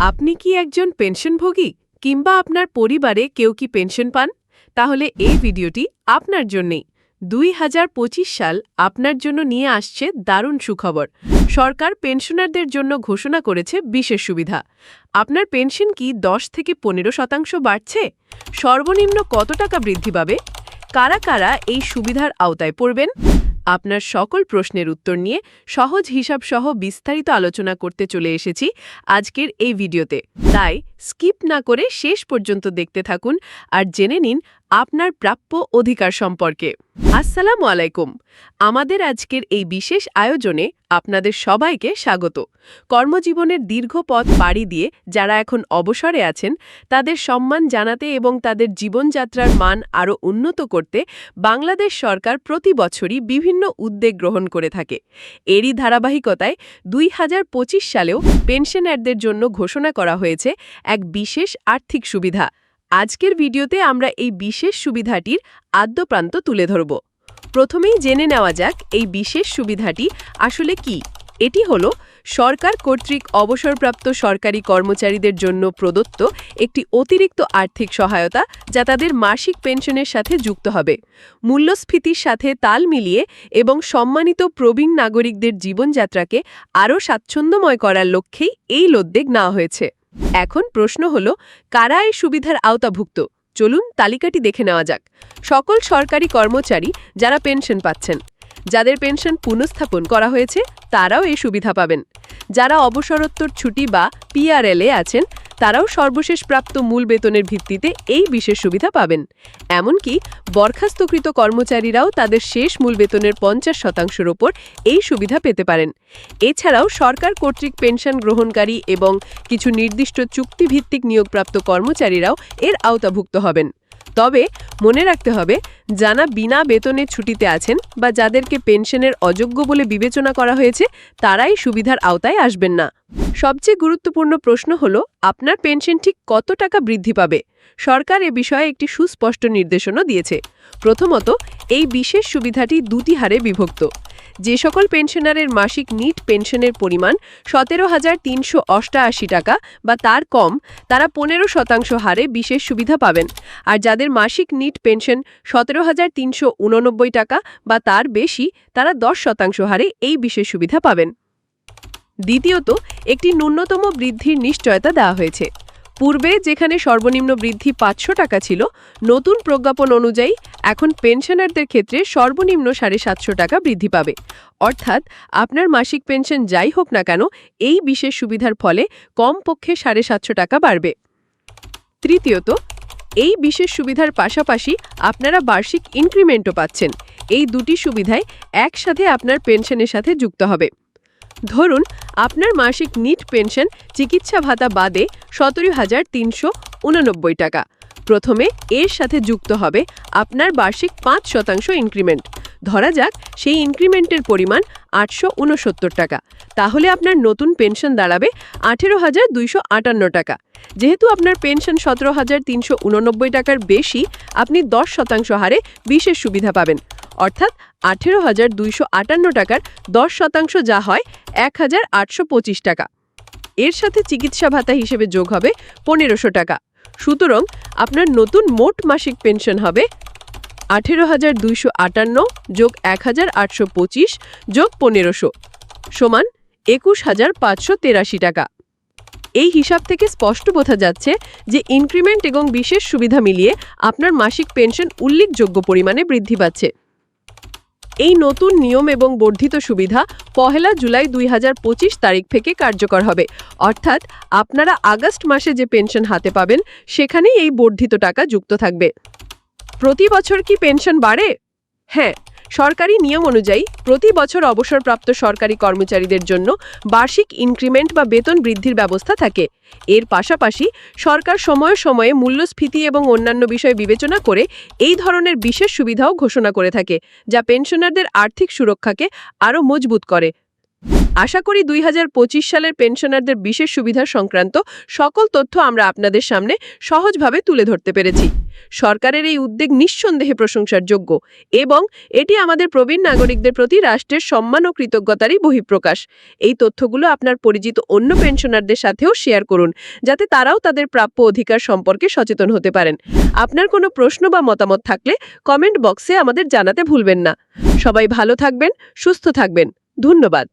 আপনি কি একজন পেনশনভোগী কিংবা আপনার পরিবারে কেউ কি পেনশন পান? তাহলে এই ভিডিওটি আপনার জন্যেই। দুই হাজার পঁচিশ সাল আপনার জন্য নিয়ে আসছে দারুণ সুখবর। সরকার পেনশনারদের জন্য ঘোষণা করেছে বিশেষ সুবিধা। আপনার পেনশন কি দশ থেকে পনেরো শতাংশ বাড়ছে? সর্বনিম্ন কত টাকা বৃদ্ধি পাবে? কারা কারা এই সুবিধার আওতায় পড়বেন? আপনার সকল প্রশ্নের উত্তর নিয়ে সহজ হিসাব সহ বিস্তারিত আলোচনা করতে চলে এসেছি আজকের এই ভিডিওতে। তাই স্কিপ না করে শেষ পর্যন্ত দেখতে থাকুন আর জেনে নিন আপনার প্রাপ্য অধিকার সম্পর্কে। আসসালামু আলাইকুম। আমাদের আজকের এই বিশেষ আয়োজনে আপনাদের সবাইকে স্বাগত। কর্মজীবনের দীর্ঘ পথ পাড়ি দিয়ে যারা এখন অবসরে আছেন, তাদের সম্মান জানাতে এবং তাদের জীবনযাত্রার মান আরও উন্নত করতে বাংলাদেশ সরকার প্রতি বছরই বিভিন্ন উদ্যোগ গ্রহণ করে থাকে। এরই ধারাবাহিকতায় দুই হাজার পঁচিশ সালেও পেনশনারদের জন্য ঘোষণা করা হয়েছে এক বিশেষ আর্থিক সুবিধা। আজকের ভিডিওতে আমরা এই বিশেষ সুবিধাটির আদ্যপ্রান্ত তুলে ধরব। প্রথমেই জেনে নেওয়া যাক এই বিশেষ সুবিধাটি আসলে কি? এটি হল সরকার কর্তৃক অবসরপ্রাপ্ত সরকারি কর্মচারীদের জন্য প্রদত্ত একটি অতিরিক্ত আর্থিক সহায়তা যা তাদের মাসিক পেনশনের সাথে যুক্ত হবে। মূল্যস্ফীতির সাথে তাল মিলিয়ে এবং সম্মানিত প্রবীণ নাগরিকদের জীবনযাত্রাকে আরও স্বাচ্ছন্দ্যময় করার লক্ষ্যেই এই লোদ্বেগ নেওয়া হয়েছে। এখন প্রশ্ন হল, কারা এই সুবিধার আওতাভুক্ত? চলুন তালিকাটি দেখে নেওয়া যাক। সকল সরকারি কর্মচারী যারা পেনশন পাচ্ছেন, যাদের পেনশন পুনঃস্থাপন করা হয়েছে, তারাও এই সুবিধা পাবেন। যারা অবসরোত্তর ছুটি বা পিআরএলএ আছেন তারাও সর্বশেষ প্রাপ্ত মূল বেতনের ভিত্তিতে এই বিশেষ সুবিধা পাবেন। এমনকি বরখাস্তকৃত কর্মচারীরাও তাদের শেষ মূল বেতনের পঞ্চাশ শতাংশের ওপর এই সুবিধা পেতে পারেন। এছাড়াও সরকার কর্তৃক পেনশন গ্রহণকারী এবং কিছু নির্দিষ্ট চুক্তিভিত্তিক নিয়োগপ্রাপ্ত কর্মচারীরাও এর আওতাভুক্ত হবেন। তবে মনে রাখতে হবে, যারা বিনা বেতনে ছুটিতে আছেন বা যাদেরকে পেনশনের অযোগ্য বলে বিবেচনা করা হয়েছে, তারাই সুবিধার আওতায় আসবেন না। সবচেয়ে গুরুত্বপূর্ণ প্রশ্ন হল, আপনার পেনশন ঠিক কত টাকা বৃদ্ধি পাবে? সরকার এ বিষয়ে একটি সুস্পষ্ট নির্দেশনা দিয়েছে। প্রথমত, এই বিশেষ সুবিধাটি দুটি হারে বিভক্ত। যে সকল পেনশনারের মাসিক নিট পেনশনের পরিমাণ সতেরো হাজার তিনশো অষ্টআশি টাকা বা তার কম, তারা পনেরো শতাংশ হারে বিশেষ সুবিধা পাবেন। আর যাদের মাসিক নিট পেনশন সতেরো হাজার তিনশো উননব্বই টাকা বা তার বেশি, তারা দশ শতাংশ হারে এই বিশেষ সুবিধা পাবেন। দ্বিতীয়ত, একটি ন্যূনতম বৃদ্ধির নিশ্চয়তা দেওয়া হয়েছে। পূর্বে যেখানে সর্বনিম্ন বৃদ্ধি পাঁচশো টাকা ছিল, নতুন প্রজ্ঞাপন অনুযায়ী এখন পেনশনারদের ক্ষেত্রে সর্বনিম্ন সাড়ে সাতশো টাকা বৃদ্ধি পাবে। অর্থাৎ আপনার মাসিক পেনশন যাই হোক না কেন, এই বিশেষ সুবিধার ফলে কমপক্ষে সাড়ে সাতশো টাকা বাড়বে। তৃতীয়ত, এই বিশেষ সুবিধার পাশাপাশি আপনারা বার্ষিক ইনক্রিমেন্টও পাচ্ছেন। এই দুটি সুবিধায় একসাথে আপনার পেনশনের সাথে যুক্ত হবে। ধরুন আপনার মাসিক নিট পেনশন চিকিৎসা ভাতা বাদে সতেরো হাজার তিনশো উননব্বই টাকা। প্রথমে এর সাথে যুক্ত হবে আপনার বার্ষিক পাঁচ শতাংশ ইনক্রিমেন্ট ধরা যাক সেই ইনক্রিমেন্টের পরিমাণ আটশো উনসত্তর টাকা। তাহলে আপনার নতুন পেনশন দাঁড়াবে আঠেরো হাজার দুইশো আটান্ন টাকা। যেহেতু আপনার পেনশন সতেরো হাজার তিনশো টাকার বেশি, আপনি দশ শতাংশ হারে বিশেষ সুবিধা পাবেন। অর্থাৎ আঠেরো হাজার দুইশো আটান্ন টাকার দশ শতাংশ যা হয় এক হাজার আটশো পঁচিশ টাকা। এর সাথে চিকিৎসা ভাতা হিসেবে যোগ হবে পনেরোশো টাকা। সুতরাং আপনার নতুন মোট মাসিক পেনশন হবে আঠেরো হাজার দুইশো আটান্ন যোগ এক হাজার আটশো পঁচিশ যোগ পনেরোশো সমান একুশ হাজার পাঁচশো তেরাশি টাকা। এই হিসাব থেকে স্পষ্ট বোঝা যাচ্ছে যে ইনক্রিমেন্ট এবং বিশেষ সুবিধা মিলিয়ে আপনার মাসিক পেনশন উল্লেখযোগ্য পরিমাণে বৃদ্ধি পাচ্ছে। এই নতুন নিয়ম এবং বর্ধিত সুবিধা পহেলা জুলাই দুই হাজার পঁচিশ তারিখ থেকে কার্যকর হবে। অর্থাৎ আপনারা আগস্ট মাসে যে পেনশন হাতে পাবেন, সেখানেই এই বর্ধিত টাকা যুক্ত থাকবে। প্রতি বছর কি পেনশন বাড়ে? হ্যাঁ সরকারি নিয়ম অনুযায়ী প্রতি বছর অবসরপ্রাপ্ত সরকারি কর্মচারীদের জন্য বার্ষিক ইনক্রিমেন্ট বা বেতন বৃদ্ধির ব্যবস্থা থাকে। এর পাশাপাশি সরকার সময়ে সময়ে মূল্যস্ফীতি এবং অন্যান্য বিষয় বিবেচনা করে এই ধরনের বিশেষ সুবিধাও ঘোষণা করে থাকে, যা পেনশনারদের আর্থিক সুরক্ষাকে আরও মজবুত করে। আশা করি দুই হাজার পঁচিশ সালের পেনশনারদের বিশেষ সুবিধা সংক্রান্ত সকল তথ্য আমরা আপনাদের সামনে সহজভাবে তুলে ধরতে পেরেছি। সরকারের এই উদ্যোগ নিঃসন্দেহে প্রশংসার যোগ্য এবং এটি আমাদের প্রবীণ নাগরিকদের প্রতি রাষ্ট্রের সম্মান ও কৃতজ্ঞতারই বহিঃপ্রকাশ। এই তথ্যগুলো আপনার পরিচিত অন্য পেনশনারদের সাথেও শেয়ার করুন, যাতে তারাও তাদের প্রাপ্য অধিকার সম্পর্কে সচেতন হতে পারেন। আপনার কোনো প্রশ্ন বা মতামত থাকলে কমেন্ট বক্সে আমাদের জানাতে ভুলবেন না। সবাই ভালো থাকবেন, সুস্থ থাকবেন। ধন্যবাদ।